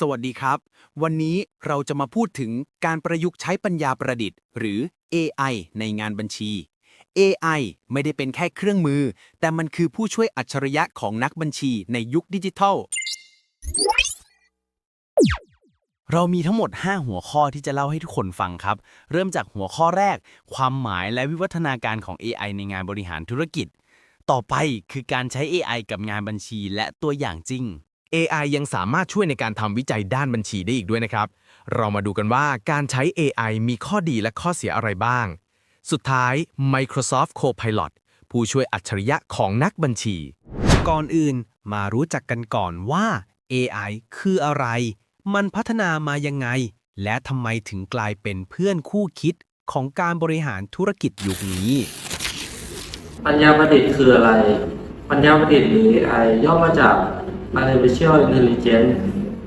สวัสดีครับ วันนี้เราจะมาพูดถึงการประยุกต์ใช้ปัญญาประดิษฐ์ หรือ AI ในงานบัญชี AI ไม่ได้เป็นแค่เครื่องมือ แต่มันคือผู้ช่วยอัจฉริยะของนักบัญชีในยุคดิจิทัล เรามีทั้งหมด 5 หัวข้อที่จะเล่าให้ทุกคนฟังครับ เริ่มจากหัวข้อแรก ความหมายและวิวัฒนาการของ AI ในงานบริหารธุรกิจ ต่อไปคือการใช้ AI กับงานบัญชีและตัวอย่างจริง AI ยังสามารถช่วยในการทำวิจัยด้านบัญชีได้อีกด้วยนะครับ เรามาดูกันว่าการใช้ AI มีข้อดีและข้อเสียอะไรบ้าง สุดท้าย Microsoft Copilot ผู้ช่วยอัจฉริยะของนักบัญชี ก่อนอื่นมารู้จักกันก่อนว่า AI คืออะไร มันพัฒนามายังไง และทำไมถึงกลายเป็นเพื่อนคู่คิดของการบริหารธุรกิจยุคนี้ ปัญญาประดิษฐ์คืออะไร ปัญญาประดิษฐ์หรือ AI ย่อมาจาก Artificial Intelligence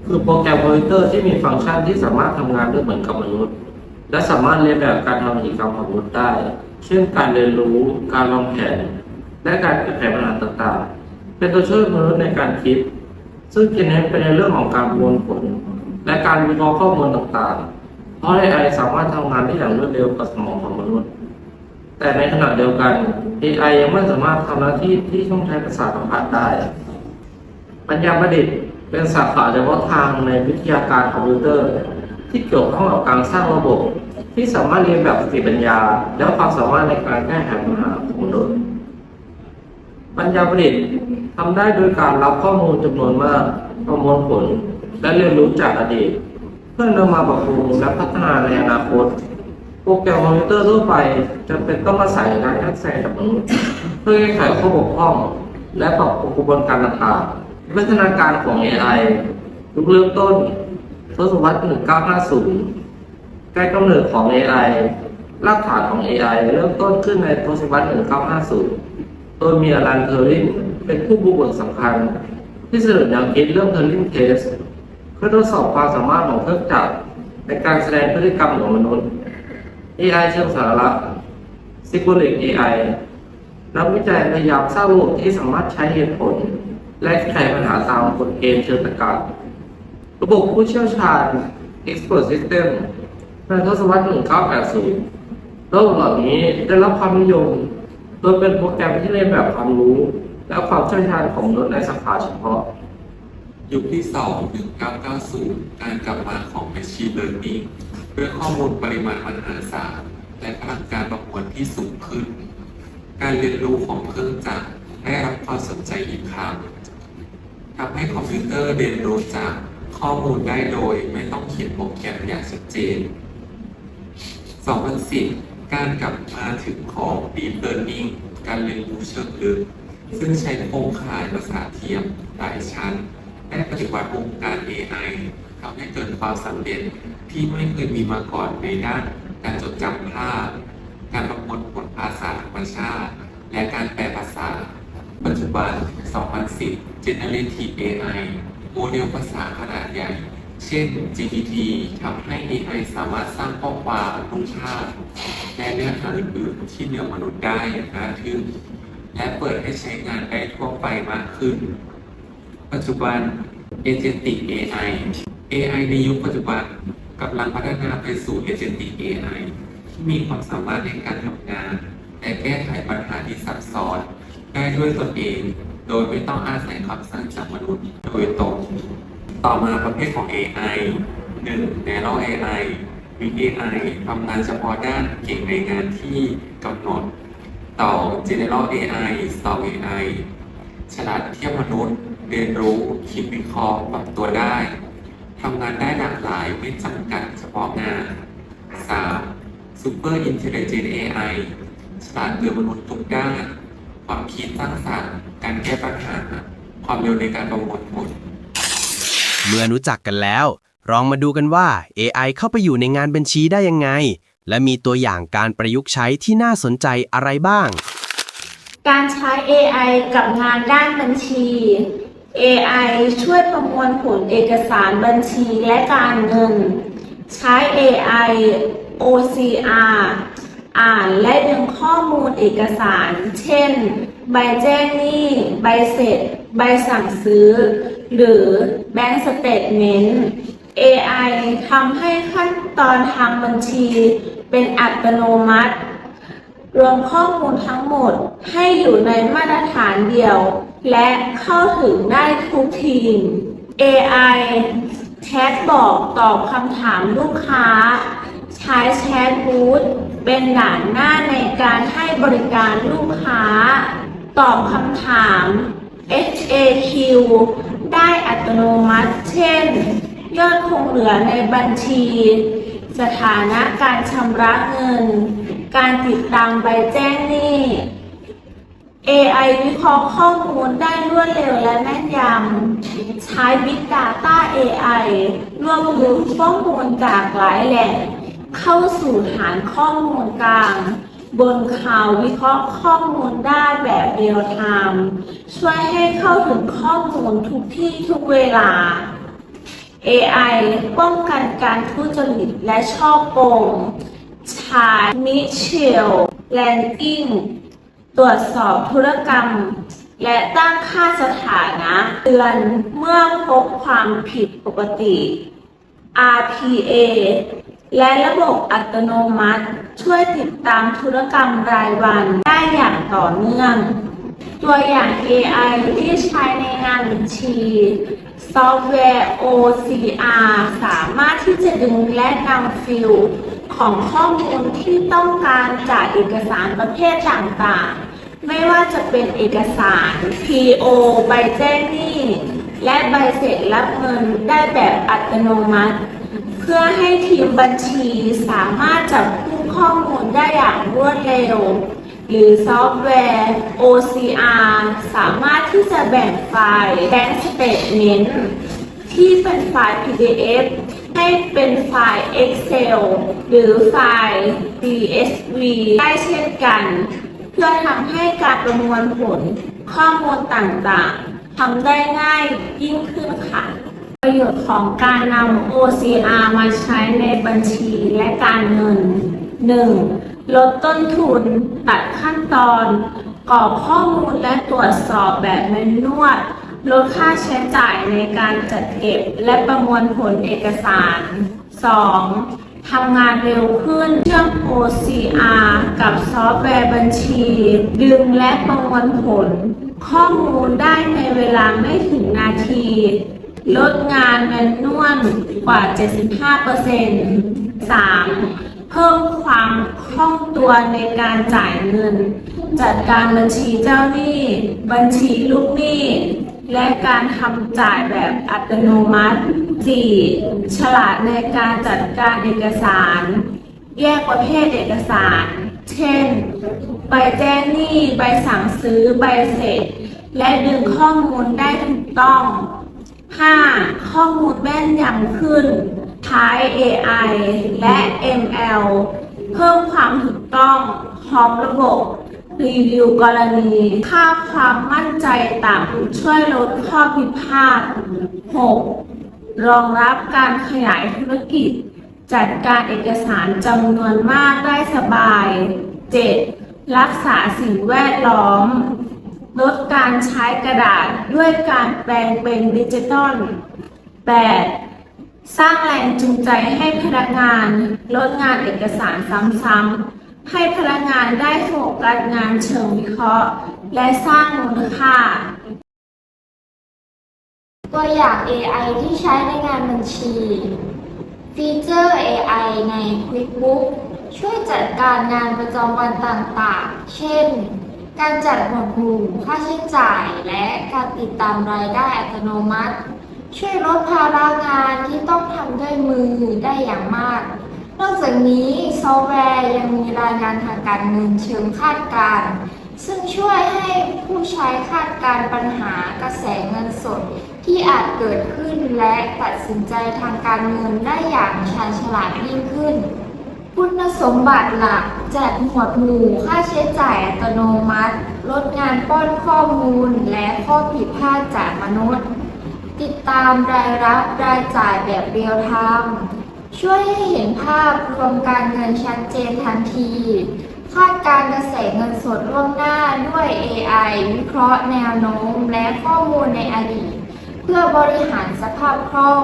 คือโปรแกรมคอมพิวเตอร์ที่มีฟังก์ชันที่สามารถทำงานได้เหมือนกับมนุษย์ และสามารถเรียนแบบการทำกิจกรรมของมนุษย์ได้ เช่นการเรียนรู้การวางแผน และการแก้ไขปัญหาต่างๆ เป็นตัวช่วยมนุษย์ในการคิด ซึ่งจะเน้นไปในเรื่องของการประมวลผล และการวิเคราะห์ข้อมูลต่างๆ เพราะ AI สามารถทำงานได้อย่างรวดเร็วกว่าสมองของมนุษย์ แต่ในขณะเดียวกัน AI ยังไม่สามารถทำหน้าที่ที่ต้องใช้ประสาทสัมผัสได้ ปัญญาประดิษฐ์เป็นสาขาเฉพาะทางในวิทยาการคอมพิวเตอร์ ที่เกี่ยวข้องกับการสร้างระบบ ที่สามารถเรียนแบบสติปัญญา และความสามารถในการแก้ไขปัญหาของมนุษย์ปัญญาประดิษฐ์ทำได้โดยการรับข้อมูลจำนวนมากประมวลผล และเรียนรู้จากอดีต เพื่อนำมาปรับปรุงและพัฒนาในอนาคตโปรแกรมคอมพิวเตอร์ทั่วไปจะเป็นต้องอาศัยการแทรกแซงจากมนุษย์เพื่อแก้ไขข้อบกพร่อง และปรับปรุงกระบวนการต่างๆ วิวัฒนาการของ AI ยุคเริ่มต้นทศวรรษ 1950การกำเนิดของ AI รากฐานของ AI เริ่มต้นขึ้นในทศวรรษ 1950 โดยมีอลันเทอร์ริงเป็นผู้บุกเบิกสำคัญ ที่เสนอแนวคิดเรื่อง Turing Test เพื่อทดสอบความสามารถของเครื่องจักรในการแสดงพฤติกรรมของมนุษย์ AI เชิงสาระ Symbolic AI นักวิจัยพยายามสร้างระบบที่สามารถใช้เหตุผล และแก้ไขปัญหาตามกฎเกณฑ์เชิงตรรกะระบบผู้เชี่ยวชาญ Expert System ในทศวรรษ 1980ระบบเหล่านี้ได้รับความนิยม โดยเป็นโปรแกรมที่เรียนแบบความรู้ และความเชี่ยวชาญของมนุษย์ในสาขาเฉพาะ ยุคที่ 2 1990 การกลับมาของ Machine Learning ด้วยข้อมูลปริมาณมหาศาลและพลังการประมวลที่สูงขึ้น การเรียนรู้ของเครื่องจักรได้รับความสนใจอีกครั้ง ทำให้คอมพิวเตอร์เรียนรู้จากข้อมูลได้โดย ไม่ต้องเขียนโปรแกรมอย่างชัดเจน 2010 การกลับมาถึงของ Deep Learning การเรียนรู้เชิงลึก ซึ่งใช้โครงข่ายประสาเทียมหลายชั้น และปฏิวัติวงการ AI ทำให้เกิดความสำเร็จที่ไม่เคยมีมาก่อนในด้านการจดจำภาพ การประมวลผลภาษาธรรมชาติ และการแปลภาษา ปัจจุบัน 2010 Generative AI โมเดลภาษาขนาดใหญ่ เช่น GPT ทำให้ AI สามารถสร้างข้อความรูปภาพและเนื้อหาอื่นๆที่เหนือมนุษย์ได้อย่างน่าทึ่งและเปิดให้ใช้งานได้ทั่วไปมากขึ้น ปัจจุบัน Agentic AI AI ในยุคปัจจุบันกำลังพัฒนาไปสู่ Agentic AI ที่มีความสามารถในการทำงานและแก้ไขปัญหาที่ซับซ้อน ได้ด้วยตนเอง โดยไม่ต้องอาศัยคำสั่งจากมนุษย์โดยตรงต่อมาประเภทของ AI 1 Narrow AI วิ AI ทำงานเฉพาะด้านเก่งในงานที่กำหนด ต่อ General AI Strong AI ฉลาดเทียบมนุษย์ เรียนรู้ คิดวิเคราะห์ปรับตัวได้ ทำงานได้หลากหลายไม่จำกัดเฉพาะงาน 3. Super Intelligent AI ฉลาดเกินมนุษย์ทุกด้าน ความคิดสร้างสรรค์การแก้ปัญหา ความเร็วในการประมวลผล เมื่อรู้จักกันแล้ว ลองมาดูกันว่า AI เข้าไปอยู่ในงานบัญชีได้ยังไง และมีตัวอย่างการประยุกต์ใช้ที่น่าสนใจอะไรบ้าง การใช้ AI กับงานด้านบัญชี AI ช่วยประมวลผลเอกสารบัญชีและการเงิน ใช้ AI OCR อ่านและดึงข้อมูลเอกสาร เช่น ใบแจ้งหนี้ ใบเสร็จ ใบสั่งซื้อ หรือ Bank Statement AI ทำให้ขั้นตอนทางบัญชีเป็นอัตโนมัติ รวมข้อมูลทั้งหมดให้อยู่ในมาตรฐานเดียว และเข้าถึงได้ทุกทีม AI แชทบอกตอบคำถามลูกค้า ใช้แชทบูธเป็นด่านหน้าในการให้บริการลูกค้า ตอบคำถาม HAQ ได้อัตโนมัติ เช่น ยอดคงเหลือในบัญชี สถานะการชำระเงิน การติดตามใบแจ้งหนี้ AI วิเคราะห์ข้อมูลได้รวดเร็วและแม่นยำ ใช้ Big Data AI รวบรวมข้อมูลจากหลายแหล่ง เข้าสู่ฐานข้อมูลกลาง บนข่าววิเคราะห์ข้อมูลได้แบบเรียลไทม์ช่วยให้เข้าถึงข้อมูลทุกที่ทุกเวลา AI ป้องกันการทุจริตและช่อโกง ชายมิเชล แลนกิงตรวจสอบธุรกรรม และตั้งค่าสถานะ เตือนเมื่อพบความผิดปกติ RPA และระบบอัตโนมัติ ช่วยติดตามธุรกรรมรายวันได้อย่างต่อเนื่อง ตัวอย่าง AI ที่ใช้ในงานบัญชี ซอฟต์แวร์ OCR สามารถที่จะดึงและนำฟิลของข้อมูลที่ต้องการจากเอกสารประเภทต่างๆ ไม่ว่าจะเป็นเอกสาร PO ใบแจ้งหนี้ และใบเสร็จรับเงินได้แบบอัตโนมัติ เพื่อให้ทีมบัญชีสามารถจับคู่ข้อมูลได้อย่างรวดเร็ว หรือซอฟต์แวร์ OCR สามารถที่จะแบ่งไฟล์ Bank Statement ที่เป็นไฟล์ PDF ให้เป็นไฟล์ Excel หรือไฟล์ CSV ได้เช่นกัน เพื่อทำให้การประมวลผลข้อมูลต่างๆ ทำได้ง่ายยิ่งขึ้นค่ะ ประโยชน์ของการนำ OCR มาใช้ในบัญชีและการเงิน 1. ลดต้นทุน ตัดขั้นตอนกรอกข้อมูลและตรวจสอบแบบแมนนวลลดค่าใช้จ่ายในการจัดเก็บและประมวลผลเอกสาร 2. ทำงานเร็วขึ้น เชื่อม OCR กับซอฟต์แวร์บัญชี ดึงและประมวลผล ข้อมูลได้ในเวลาไม่ถึงนาที ลดงานแมนนวลกว่า 75% 3. เพิ่มความคล่องตัวในการจ่ายเงิน จัดการบัญชีเจ้าหนี้ บัญชีลูกหนี้ และการทำจ่ายแบบอัตโนมัติ 4. ฉลาดในการจัดการเอกสาร แยกประเภทเอกสาร เช่น ใบแจ้งหนี้ ใบสั่งซื้อ ใบเสร็จ และดึงข้อมูลได้ถูกต้อง 5. ข้อมูลแม่นยำขึ้นใช้ AI และ ML เพิ่มความถูกต้องพร้อมระบบ รีวิวกรณีค่าความมั่นใจต่ำช่วยลดข้อผิดพลาด 6. รองรับการขยายธุรกิจ จัดการเอกสารจำนวนมากได้สบาย 7. รักษาสิ่งแวดล้อม ลดการใช้กระดาษด้วยการแปลงเป็นดิจิทัล 8. สร้างแรงจูงใจให้พนักงาน ลดงานเอกสารซ้ำๆ ให้พนักงานได้โฟกัสงานเชิงวิเคราะห์ และสร้างมูลค่า ตัวอย่าง AI ที่ใช้ในงานบัญชี ฟีเจอร์ AI ใน QuickBook ช่วยจัดการงานประจำวันต่างๆ เช่น การจัดหมวดหมู่ค่าใช้จ่าย และการติดตามรายได้อัตโนมัติ ช่วยลดภาระงานที่ต้องทำด้วยมือได้อย่างมาก นอกจากนี้ซอฟต์แวร์ยังมีรายงานทางการเงินเชิงคาดการณ์ซึ่งช่วยให้ผู้ใช้คาดการณ์ปัญหากระแสเงินสดที่อาจเกิดขึ้นและตัดสินใจทางการเงินได้อย่างชาญฉลาดยิ่งขึ้น คุณสมบัติหลักจัดหมวดหมู่ค่าใช้จ่ายอัตโนมัติ ลดงานป้อนข้อมูลและข้อผิดพลาดจากมนุษย์ ติดตามรายรับรายจ่ายแบบเรียลไทม์ ช่วยให้เห็นภาพรวมการเงินชัดเจนทันที คาดการกระแสเงินสดล่วงหน้าด้วย AI วิเคราะห์แนวโน้ม และข้อมูลในอดีต เพื่อบริหารสภาพคล่อง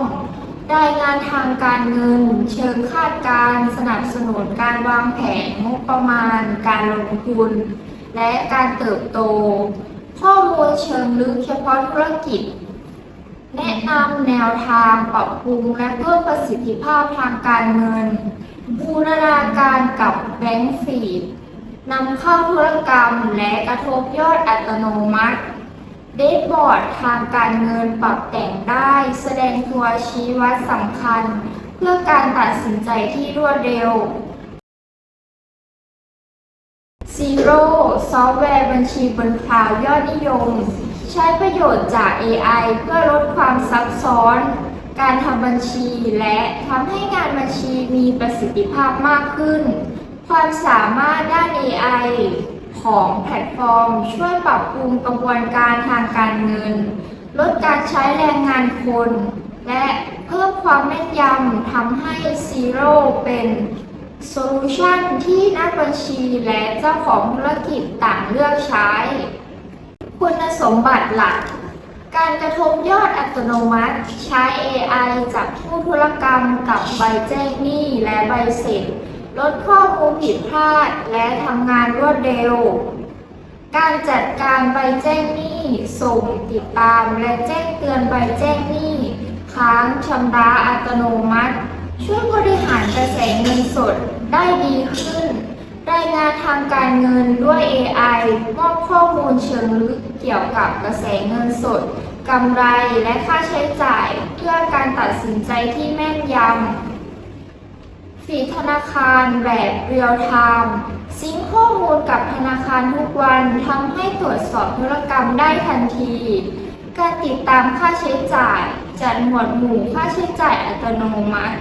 รายงานทางการเงิน เชิงคาดการสนับสนุนการวางแผนงบประมาณ การลงทุน และการเติบโต ข้อมูลเชิงลึกเฉพาะธุรกิจ แนะนำแนวทางปรับปรุงและเพิ่มประสิทธิภาพทางการเงิน บูรณาการกับแบงก์ฟีดนำเข้าธุรกรรมและกระทบยอดอัตโนมัติ เดชบอร์ดทางการเงินปรับแต่งได้ แสดงตัวชี้วัดสำคัญ เพื่อการตัดสินใจที่รวดเร็ว Zero ซอฟต์แวร์บัญชีบนคลาวด์ยอดนิยม ใช้ประโยชน์จาก AI เพื่อลด ซับซ้อน การทำบัญชีและทำให้งานบัญชีมีประสิทธิภาพมากขึ้น ความสามารถด้าน AI ของแพลตฟอร์ม ช่วยปรับปรุงกระบวนการทางการเงิน ลดการใช้แรงงานคน และเพิ่มความแม่นยำทำให้ Zero เป็นโซลูชันที่นักบัญชีและเจ้าของธุรกิจต่างเลือกใช้ คุณสมบัติหลัก การกระทบยอดอัตโนมัติ ใช้ AI จับผู้ธุรกรรมกับใบแจ้งหนี้และใบเสร็จ ลดข้อมูลผิดพลาดและทำงานรวดเร็ว การจัดการใบแจ้งหนี้ ส่งติดตามและแจ้งเตือนใบแจ้งหนี้ ค้างชำระอัตโนมัติ ช่วยบริหารกระแสเงินสดได้ดีขึ้น รายงานทางการเงินด้วย AI เชิงลึกเกี่ยวกับกระแสเงินสดกำไรและค่าใช้จ่ายเพื่อการตัดสินใจที่แม่นยำฟีดธนาคารแบบเรียลไทม์ซิงข้อมูลกับธนาคารทุกวันทำให้ตรวจสอบธุรกรรมได้ทันที การติดตามค่าใช้จ่าย จัดหมวดหมู่ค่าใช้จ่ายอัตโนมัติ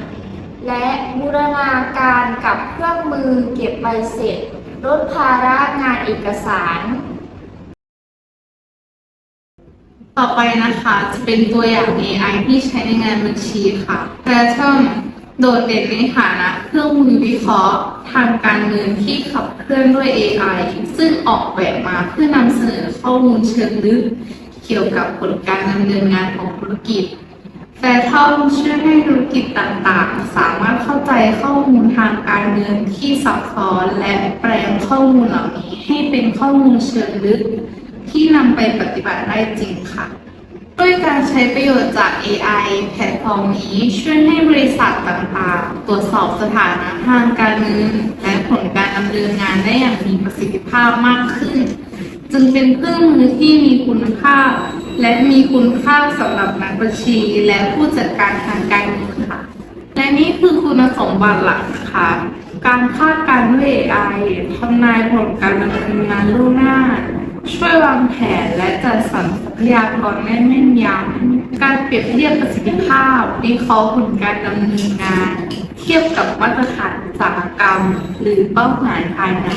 และบูรณาการกับเครื่องมือเก็บใบเสร็จลดภาระงานเอกสาร ต่อไปนะคะจะเป็นตัวอย่าง AI ที่ใช้ในงานบัญชีค่ะ Phantom โดดเด่นในฐานะเครื่องมือวิเคราะห์ ทางการเงินที่ขับเคลื่อนด้วย AI ซึ่งออกแบบมาเพื่อนำเสนอข้อมูลเชิงลึก เกี่ยวกับผลการดำเนินงานของธุรกิจแต่เท่าช่วยให้ธุรกิจต่างๆ สามารถเข้าใจข้อมูลทางการเงินที่ซับซ้อนและแปลงข้อมูลเหล่านี้ให้เป็นข้อมูลเชิงลึก ที่นำไปปฏิบัติได้จริงค่ะ ด้วยการใช้ประโยชน์จาก AI แพลตฟอร์มนี้ช่วยให้บริษัทต่างๆ ตรวจสอบสถานะทางการเงินและผลการดำเนินงานได้อย่างมีประสิทธิภาพมากขึ้น จึงเป็นเครื่องมือที่มีคุณค่า และมีคุณค่าสำหรับนักบัญชี และผู้จัดการทางการเงินค่ะ และนี่คือคุณสมบัติหลักนะคะการคาดการณ์ด้วย AI ทำนายผลการดำเนินงานล่วงหน้า ช่วยวางแผนและจัดสรรทรัพยากรได้แม่นยำการเปรียบเทียบประสิทธิภาพวิเคราะห์ผลการดำเนินงาน เทียบกับมาตรฐานอุตสาหกรรม หรือเป้าหมายภายใน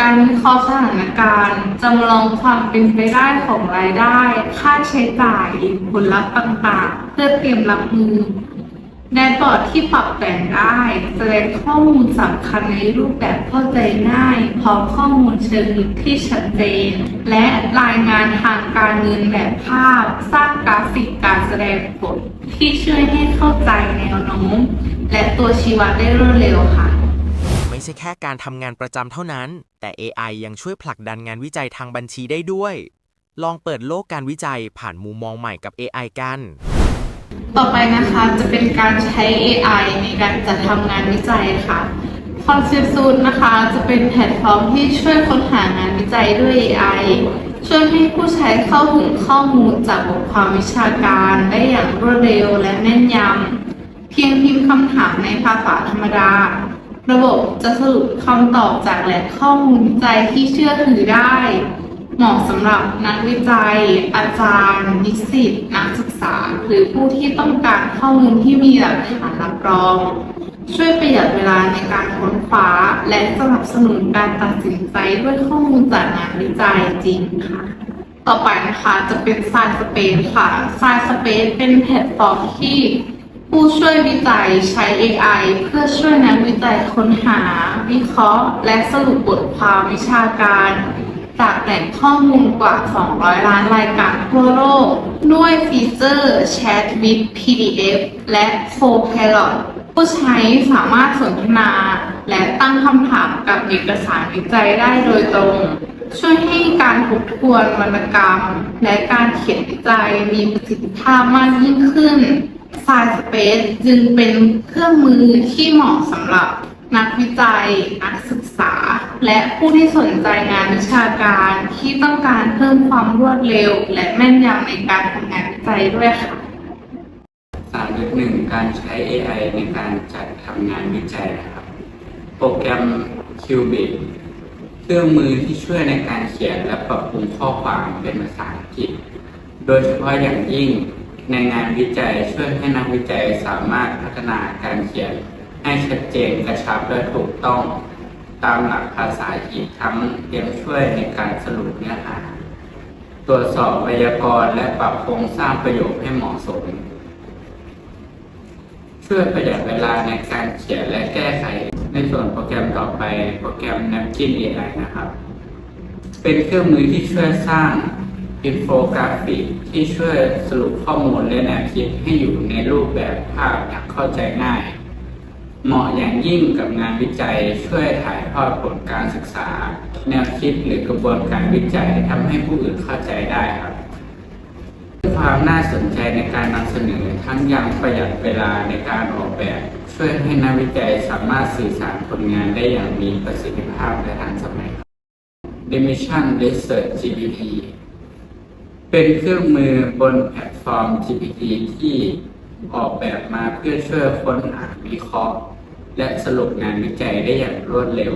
การวิเคราะห์สถานการณ์จำลองความเป็นไปได้ของรายได้ ค่าใช้จ่ายผลลัพธ์ต่างๆ เพื่อเตรียมรับมือ แดชบอร์ดที่ปรับแต่งได้ แสดงข้อมูลสำคัญในรูปแบบเข้าใจง่ายพร้อมข้อมูลเชิงลึกที่ชัดเจน และรายงานทางการเงินแบบภาพ สร้างกราฟิกการแสดงผลที่ช่วยให้เข้าใจแนวโน้มและตัวชี้วัดได้รวดเร็วค่ะ ไม่ใช่แค่การทำงานประจำเท่านั้น แต่ AI ยังช่วยผลักดันงานวิจัยทางบัญชีได้ด้วย ลองเปิดโลกการวิจัยผ่านมุมมองใหม่กับ AI กัน ต่อไปนะคะจะเป็นการใช้ AI ในการจัดทำงานวิจัยค่ะ c o n c e p t u l นะคะจะเป็นแพลตฟอร์มที่ช่วยค้นหางานวิจัยด้วย AI ช่วยให้ผู้ใช้เข้าถึงข้อมูลจากบทความวิชาการได้อย่างรวดเร็วและแม่นยำ เพียงพิมพ์คำถามในภาษาธรรมดา ระบบจะสรุปคำตอบจากแหล่งข้อมูลวิจัยที่เชื่อถือได้ เหมาะสำหรับนักวิจัย อาจารย์ นิสิตนักศึกา หรือผู้ที่ต้องการข้อมูลที่มีหลักฐานรับรอง ช่วยประหยัดเวลาในการค้นคว้า และสนับสนุนการตัดสินใจด้วยข้อมูลจากงานวิจัยจริงค่ะ ต่อไปนะคะจะเป็น Science Space ค่ะ Science Space เป็นแพลตฟอร์มที่ผู้ช่วยวิจัยใช้ AI เพื่อช่วยนักวิจัยค้นหา วิเคราะห์ และสรุปบทความวิชาการ จากแหล่งข้อมูลกว่า 200 ล้านรายการทั่วโลก ด้วยฟีเจอร์ Chat with PDF และ Copilot ผู้ใช้สามารถสนทนา และตั้งคำถามกับเอกสารวิจัยได้โดยตรง ช่วยให้การทบทวนวรรณกรรม และการเขียนวิจัยมีประสิทธิภาพมากยิ่งขึ้น Scilespace จึงเป็นเครื่องมือที่เหมาะสำหรับ นักวิจัย นักศึกษา และผู้ที่สนใจงานวิชาการที่ต้องการเพิ่มความรวดเร็ว และแม่นยำในการทำงานวิจัยด้วยค่ะ3.1 การใช้ AI ในการจัดทำงานวิจัยนะครับ โปรแกรม Qubit เครื่องมือที่ช่วยในการเขียนและปรับปรุงข้อความเป็นภาษาอังกฤษ โดยเฉพาะอย่างยิ่งในงานวิจัยช่วยให้นักวิจัยสามารถพัฒนาการเขียน ให้ชัดเจนกระชับและถูกต้องตามหลักภาษาอีกทั้งยังช่วยในการสรุปเนื้อหา ตรวจสอบไวยากรณ์และปรับโครงสร้างประโยคให้เหมาะสม ช่วยประหยัดเวลาในการเขียนและแก้ไข ในส่วนโปรแกรมต่อไปโปรแกรม Napkin AI นะครับ เป็นเครื่องมือที่ช่วยสร้างอินโฟกราฟิกที่ช่วยสรุปข้อมูลและแนวคิดให้อยู่ในรูปแบบภาพอย่างเข้าใจง่าย เหมาะอย่างยิ่งกับงานวิจัยช่วยถ่ายทอดผลการศึกษา แนวคิดหรือกระบวนการวิจัยทำให้ผู้อื่นเข้าใจได้ครับความน่าสนใจในการนำเสนอทั้งยังประหยัดเวลาในการออกแบบช่วยให้นักวิจัยสามารถสื่อสารผลงานได้อย่างมีประสิทธิภาพและทันสมัย Dimension Research GPT เป็นเครื่องมือบนแพลตฟอร์ม GPT ที่ออกแบบมาเพื่อช่วยค้นหาวิเคราะห์ และสรุปงานวิจัยได้อย่างรวดเร็ว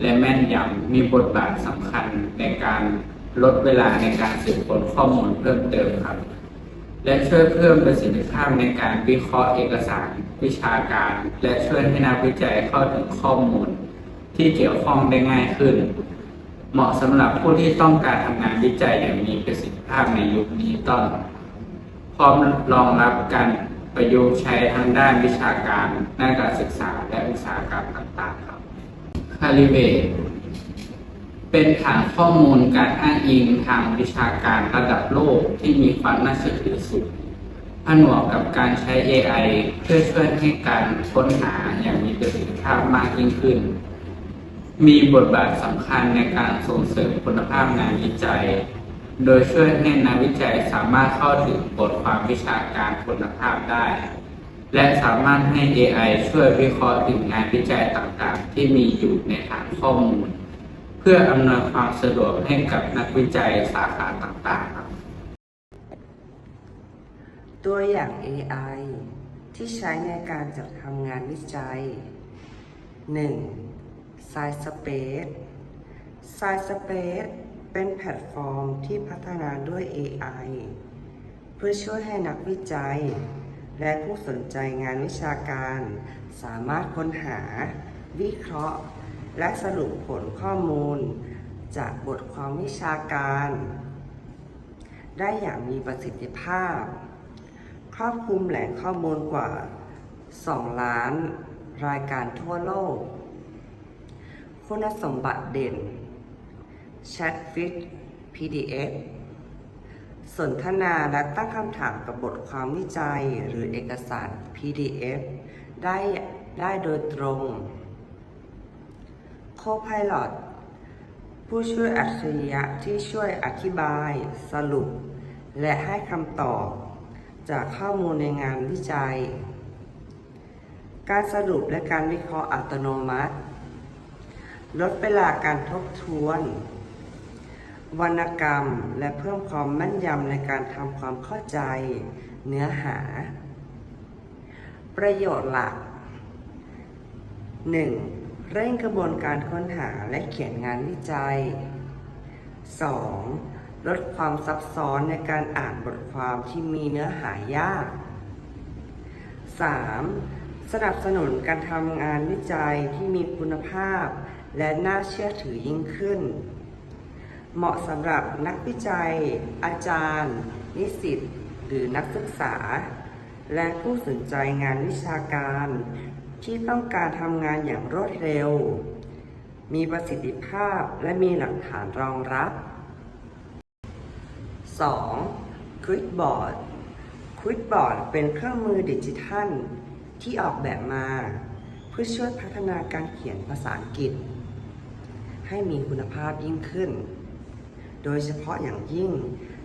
และแม่นยำมีบทบาทสำคัญในการลดเวลาในการสืบค้นข้อมูลเพิ่มเติมครับ และช่วยเพิ่มประสิทธิภาพในการวิเคราะห์เอกสารวิชาการ และช่วยให้นักวิจัยเข้าถึงข้อมูล ที่เกี่ยวข้องได้ง่ายขึ้น เหมาะสำหรับผู้ที่ต้องการทำงานวิจัยอย่างมีประสิทธิภาพในยุคดิจิตอลพร้อมรองรับการ ประยุกต์ใช้ทางด้านวิชาการด้านการศึกษาและอุตสาหกรรมต่างๆครับ Calibate เป็นฐานข้อมูลการอ้างอิงทางวิชาการระดับโลกที่มีความน่าเชื่อถือสูงผนวกกับการใช้ AI เพื่อช่วยให้การค้นหาอย่างมีประสิทธิภาพมากยิ่งขึ้น มีบทบาทสำคัญในการส่งเสริมคุณภาพงานวิจัย โดยช่วยให้นักวิจัยสามารถเข้าถึงบทความวิชาการคุณภาพได้ และสามารถให้ AI ช่วยวิเคราะห์ถึงงานวิจัยต่างๆ ที่มีอยู่ในฐานข้อมูล เพื่ออำนวยความสะดวกให้กับนักวิจัยสาขาต่างๆครับตัวอย่าง AI ที่ใช้ในการจัดทำงานวิจัย 1. Scilespace Scilespace เป็นแพลตฟอร์มที่พัฒนาด้วย AI เพื่อช่วยให้นักวิจัย และผู้สนใจงานวิชาการ สามารถค้นหา วิเคราะห์ และสรุปผลข้อมูล จากบทความวิชาการ ได้อย่างมีประสิทธิภาพ ครอบคลุมแหล่งข้อมูลกว่า 2 ล้านรายการทั่วโลก คุณสมบัติเด่น Chat with PDF สนทนาและตั้งคำถามกับบทความวิจัยหรือเอกสาร PDF ได้ได้โดยตรง Copilot ผู้ช่วยอัจฉริยะที่ช่วยอธิบาย สรุป และให้คำตอบ จากข้อมูลในงานวิจัย การสรุปและการวิเคราะห์อัตโนมัติ ลดเวลาการทบทวน วรรณกรรม และเพิ่มความแม่นยำในการทำความเข้าใจ เนื้อหา ประโยชน์หลัก 1. เร่งกระบวนการค้นหาและเขียนงานวิจัย 2. ลดความซับซ้อนในการอ่านบทความที่มีเนื้อหายาก 3. สนับสนุนการทำงานวิจัยที่มีคุณภาพ และน่าเชื่อถือยิ่งขึ้น เหมาะสำหรับนักวิจัย อาจารย์ นิสิต หรือนักศึกษา และผู้สนใจงานวิชาการ ที่ต้องการทำงานอย่างรวดเร็ว มีประสิทธิภาพและมีหลักฐานรองรับ 2. QuickBoard QuickBoard เป็นเครื่องมือดิจิทัล ที่ออกแบบมา เพื่อช่วยพัฒนาการเขียนภาษาอังกฤษ ให้มีคุณภาพยิ่งขึ้น โดยเฉพาะอย่างยิ่ง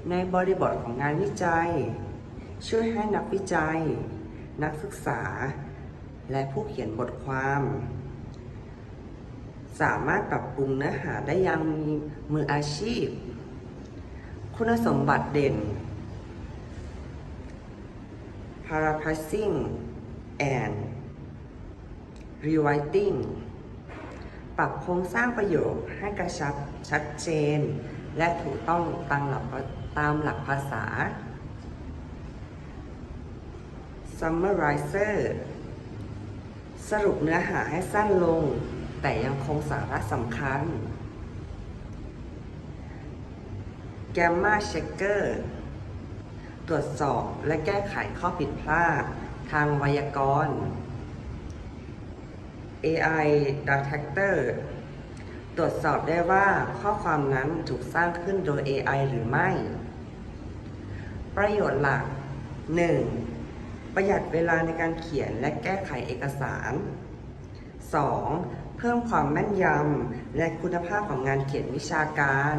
ในบริบทของงานวิจัย ช่วยให้นักวิจัย นักศึกษา และผู้เขียนบทความ สามารถปรับปรุงเนื้อหาได้อย่างมีมืออาชีพ คุณสมบัติเด่น paraphrasing and rewriting ปรับโครงสร้างประโยคให้กระชับชัดเจน และถูกต้องตามหลักตามหลักภาษา summarizer สรุปเนื้อหาให้สั้นลง แต่ยังคงสาระสำคัญ Gamma Checker ตรวจสอบและแก้ไขข้อผิดพลาดทางไวยากรณ์ AI Detector ตรวจสอบได้ว่าข้อความนั้นถูกสร้างขึ้นโดย AI หรือไม่ ประโยชน์หลัก 1. ประหยัดเวลาในการเขียนและแก้ไขเอกสาร 2. เพิ่มความแม่นยำและคุณภาพของงานเขียนวิชาการ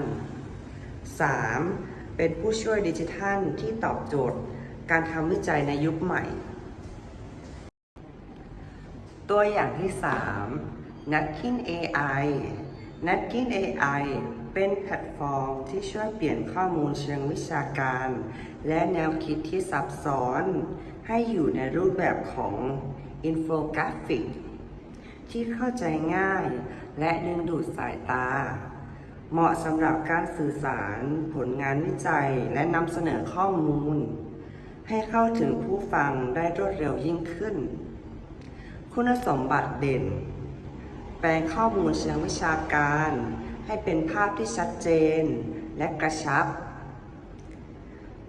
3. เป็นผู้ช่วยดิจิทัลที่ตอบโจทย์ การทำวิจัยในยุคใหม่ ตัวอย่างที่3 Natkin AI Natkin AI เป็นแพลตฟอร์มที่ช่วยเปลี่ยนข้อมูลเชิงวิชาการ และแนวคิดที่ซับซ้อน ให้อยู่ในรูปแบบของอินโฟกราฟิก ที่เข้าใจง่าย และดึงดูดสายตา เหมาะสำหรับการสื่อสาร ผลงานวิจัยและนำเสนอข้อมูล ให้เข้าถึงผู้ฟังได้รวดเร็วยิ่งขึ้น คุณสมบัติเด่น แปลงข้อมูลเชิงวิชาการ ให้เป็นภาพที่ชัดเจนและกระชับ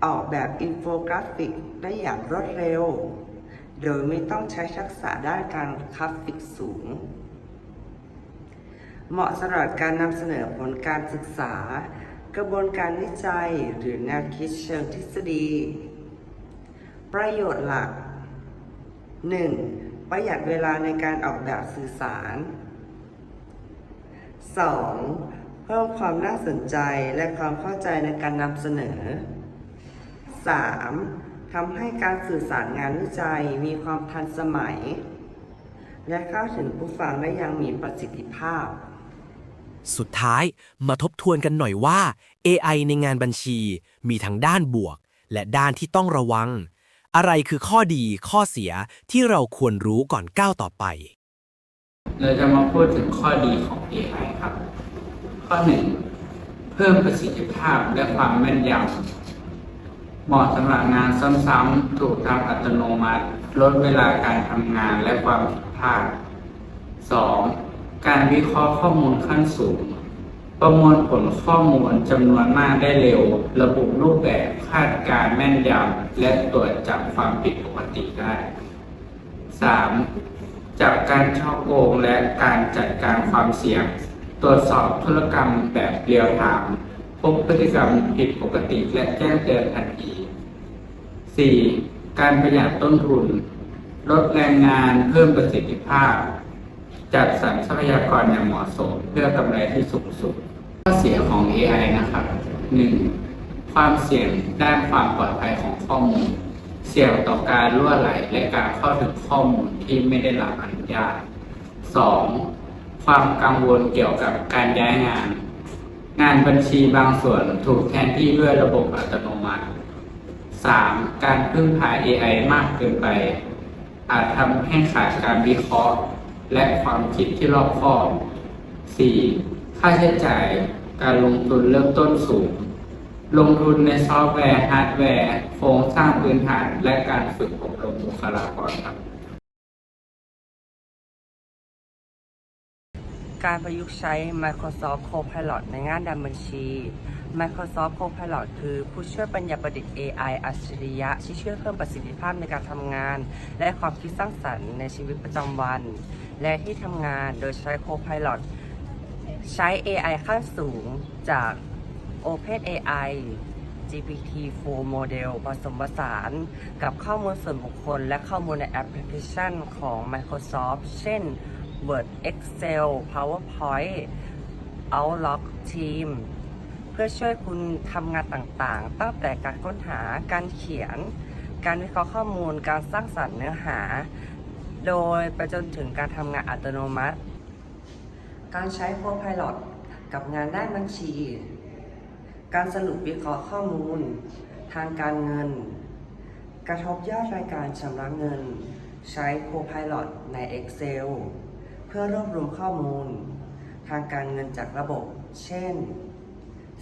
ออกแบบอินโฟกราฟิกได้อย่างรวดเร็ว โดยไม่ต้องใช้ทักษะด้านการกราฟิกสูง เหมาะสำหรับการนำเสนอผลการศึกษา กระบวนการวิจัยหรือแนวคิดเชิงทฤษฎี ประโยชน์หลัก 1. ประหยัดเวลาในการออกแบบสื่อสาร 2. เพิ่มความน่าสนใจและความเข้าใจในการนำเสนอ 3. ทำให้การสื่อสารงานวิจัยมีความทันสมัย และเข้าถึงผู้ฟังได้อย่างมีประสิทธิภาพ สุดท้ายมาทบทวนกันหน่อยว่า AI ในงานบัญชี มีทั้งด้านบวก และด้านที่ต้องระวัง อะไรคือข้อดีข้อเสียที่เราควรรู้ก่อนก้าวต่อไป เราจะมาพูดถึงข้อดีของ AI ครับ ข้อ1เพิ่มประสิทธิภาพและความแม่นยำเหมาะสำหรับงานซ้ำๆถูกทำอัตโนมัติ ลดเวลาการทำงานและความผิดพลาด 2. การวิเคราะห์ข้อมูลขั้นสูง ประมวลผลข้อมูลจำนวนมากได้เร็ว ระบุรูปแบบคาดการแม่นยำและตรวจจับความผิดปกติได้ 3. จากการช่อโกงและการจัดการความเสี่ยง ตรวจสอบธุรกรรมแบบเรียลไทม์พบพฤติกรรมผิดปกติและแจ้งเตือนทันที 4. การประหยัดต้นทุน ลดแรงงานเพิ่มประสิทธิภาพ จัดสรรทรัพยากรอย่างเหมาะสม เพื่อกำไรที่สูงสุด ข้อเสียของ AI นะครับ 1. ความเสี่ยงด้านความปลอดภัยของข้อมูล เสี่ยงต่อการล่วไหลและการเข้าถึงข้อมูลที่ไม่ได้รับอนุญาต 2. ความกังวลเกี่ยวกับการย้ายงาน งานบัญชีบางส่วนถูกแทนที่ด้วยระบบอัตโนมัติ 3. การพึ่งพา AI มากเกินไป อาจทำให้ขาดการวิเคราะห์ และความคิดที่รอบคอบ 4. ค่าใช้จ่ายการลงทุนเริ่มต้นสูง ลงทุนในซอฟต์แวร์ฮาร์ดแวร์ โครงสร้างพื้นฐาน และการฝึกอบรมบุคลากรครับ การประยุกต์ใช้ Microsoft Copilot ในงานดำบัญชี Microsoft Copilot คือผู้ช่วยปัญญาประดิษฐ์ AI อัจฉริยะที่ช่วยเพิ่มประสิทธิภาพในการทำงาน และความคิดสร้างสรรค์ในชีวิตประจำวัน และที่ทำงานโดยใช้ Copilot ใช้ AI ขั้นสูงจาก OpenAI GPT-4 Model ผสมผสานกับข้อมูลส่วนบุคคล และข้อมูลในแอปพลิเคชันของ Microsoft เช่น Word Excel PowerPoint Outlook Team เพื่อช่วยคุณทำงานต่างๆ ตั้งแต่การค้นหา การเขียน การวิเคราะห์ข้อมูล การสร้างสรรค์เนื้อหา โดยไปจนถึงการทำงานอัตโนมัติ การใช้ Copilot กับงานด้านบัญชี การสรุปวิเคราะห์ข้อมูล ทางการเงิน กระทบยอดรายการชำระเงิน ใช้ Copilot ใน Excel เพื่อรวบรวมข้อมูล ทางการเงินจากระบบ เช่น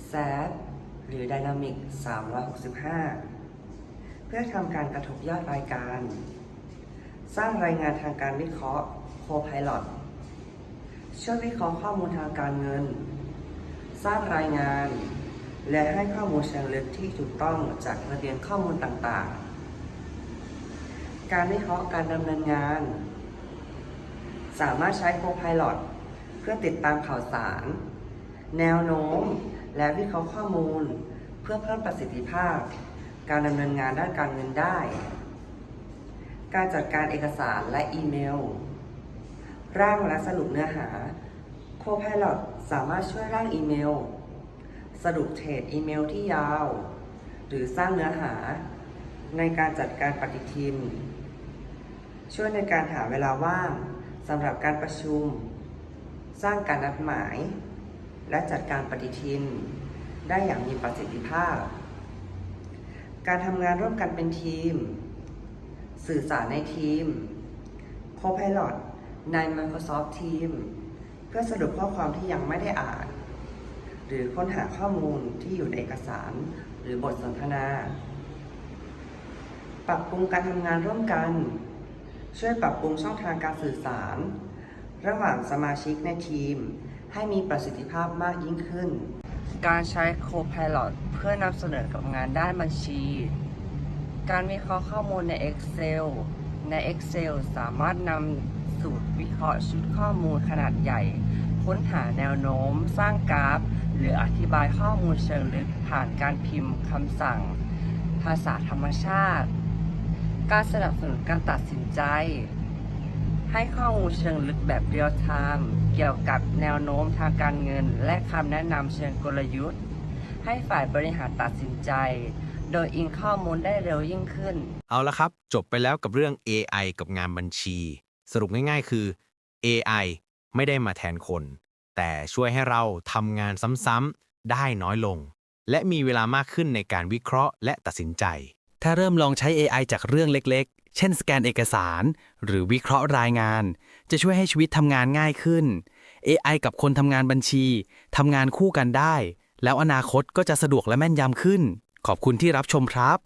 SAP หรือ Dynamic 365 เพื่อทำการกระทบยอดรายการ สร้างรายงานทางการวิเคราะห์ Copilot ช่วยวิเคราะห์ข้อมูลทางการเงิน สร้างรายงาน และให้ข้อมูลเชิงลึกที่ถูกต้องจากระเบียงข้อมูลต่างๆ การวิเคราะห์การดำเนินงาน สามารถใช้ Copilot เพื่อติดตามข่าวสาร แนวโน้ม และวิเคราะห์ข้อมูล เพื่อเพิ่มประสิทธิภาพ การดำเนินงานด้านการเงินได้ การจัดการเอกสารและอีเมล ร่างและสรุปเนื้อหา Copilot สามารถช่วยร่างอีเมล สรุปเทรดอีเมลที่ยาว หรือสร้างเนื้อหาในการจัดการปฏิทิน ช่วยในการหาเวลาว่างสำหรับการประชุม สร้างการนัดหมาย และจัดการปฏิทิน ได้อย่างมีประสิทธิภาพ การทำงานร่วมกันเป็นทีม สื่อสารในทีม Copilot ใน Microsoft Teams เพื่อสรุปข้อความที่ยังไม่ได้อ่าน หรือค้นหาข้อมูลที่อยู่ในเอกสาร หรือบทสนทนา ปรับปรุงการทำงานร่วมกัน ช่วยปรับปรุงช่องทางการสื่อสาร ระหว่างสมาชิกในทีม ให้มีประสิทธิภาพมากยิ่งขึ้น การใช้ Copilot เพื่อนำเสนอกับงานด้านบัญชี การวิเคราะห์ข้อมูลใน Excel ใน Excel สามารถนำสูตรวิเคราะห์ชุดข้อมูลขนาดใหญ่ ค้นหาแนวโน้ม สร้างกราฟ หรืออธิบายข้อมูลเชิงลึกผ่านการพิมพ์คำสั่ง ภาษาธรรมชาติ การสนับสนุนการตัดสินใจ ให้ข้อมูลเชิงลึกแบบเรียลไทม์เกี่ยวกับแนวโน้มทางการเงิน และคำแนะนำเชิงกลยุทธ์ ให้ฝ่ายบริหารตัดสินใจ โดยอิงข้อมูลได้เร็วยิ่งขึ้น เอาละครับ จบไปแล้วกับเรื่อง AI กับงานบัญชี สรุปง่ายๆ คือ AI ไม่ได้มาแทนคน แต่ช่วยให้เราทำงานซ้ำๆได้น้อยลง และมีเวลามากขึ้นในการวิเคราะห์และตัดสินใจ ถ้าเริ่มลองใช้ AI จากเรื่องเล็กๆ เช่นสแกนเอกสาร หรือวิเคราะห์รายงาน จะช่วยให้ชีวิตทำงานง่ายขึ้น AI กับคนทำงานบัญชีทำงานคู่กันได้ แล้วอนาคตก็จะสะดวกและแม่นยำขึ้น ขอบคุณที่รับชมครับ